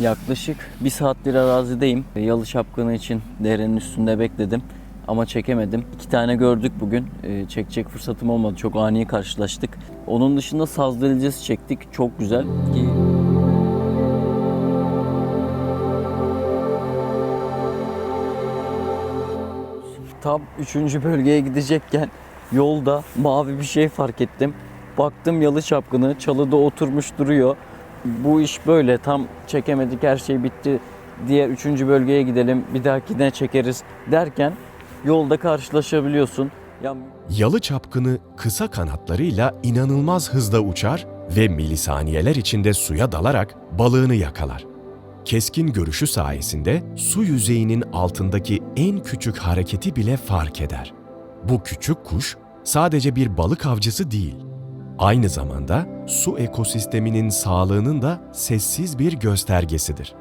Yaklaşık bir saattir arazideyim. Yalı şapkanı için derenin üstünde bekledim. Ama çekemedim. İki tane gördük bugün. Ee, Çekecek fırsatım olmadı. Çok ani karşılaştık. Onun dışında saz delicesi çektik. Çok güzel. Tam üçüncü bölgeye gidecekken yolda mavi bir şey fark ettim. Baktım yalı çapkını çalıda oturmuş duruyor. Bu iş böyle tam çekemedik her şey bitti. Diğer üçüncü bölgeye gidelim bir dahakine çekeriz derken yolda karşılaşabiliyorsun. Ya Yalı çapkını kısa kanatlarıyla inanılmaz hızda uçar ve milisaniyeler içinde suya dalarak balığını yakalar. Keskin görüşü sayesinde su yüzeyinin altındaki en küçük hareketi bile fark eder. Bu küçük kuş sadece bir balık avcısı değil, aynı zamanda su ekosisteminin sağlığının da sessiz bir göstergesidir.